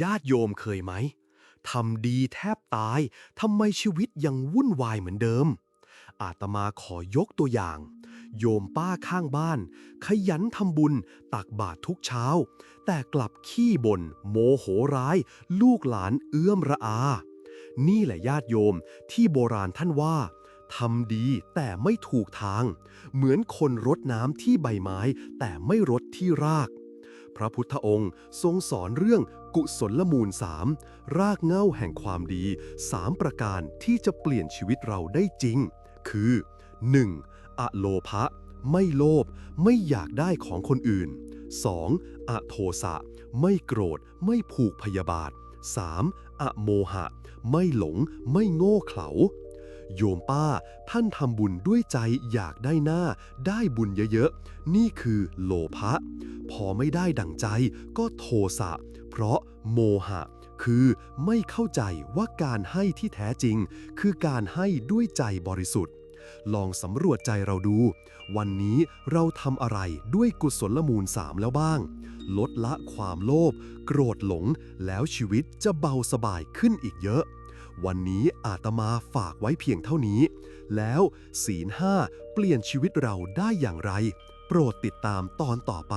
ญาติโยมเคยไหมทำดีแทบตายทำไมชีวิตยังวุ่นวายเหมือนเดิม อาตมาขอยกตัวอย่าง โยมป้าข้างบ้าน ขยันทำบุญตักบาตรทุกเช้า แต่กลับขี้บน่นโมโหร้าย ลูกหลานเอื้อมระอา นี่แหละญาติโยมที่โบราณท่านว่าทำดีแต่ไม่ถูกทาง เหมือนคนรดน้ำที่ใบไม้แต่ไม่รดที่ราก พระพุทธองค์ทรงสอนเรื่องกุศลมูลสามรากเง้าแห่งความดีสามประการที่จะเปลี่ยนชีวิตเราได้จริง คือ 1. อะโลภะไม่โลภไม่อยากได้ของคนอื่น 2. อะโทสะไม่โกรธ ไม่ผูกพยาบาท 3. อะโมหะ ไม่หลง ไม่โง่เขลา โยมป้า ท่านทำบุญด้วยใจอยากได้หน้า ได้บุญเยอะๆ นี่คือโลภะ พอไม่ได้ดั่งใจก็โทสะ เพราะโมหะ คือไม่เข้าใจว่าการให้ที่แท้จริง คือการให้ด้วยใจบริสุทธิ์ลองสำรวจใจเราดู วันนี้เราทำอะไรด้วยกุศลมูลสามแล้วบ้าง ลดละความโลภโกรธหลง แล้วชีวิตจะเบาสบายขึ้นอีกเยอะ วันนี้อาตมาฝากไว้เพียงเท่านี้ แล้วศีลห้าเปลี่ยนชีวิตเราได้อย่างไร โปรดติดตามตอนต่อไป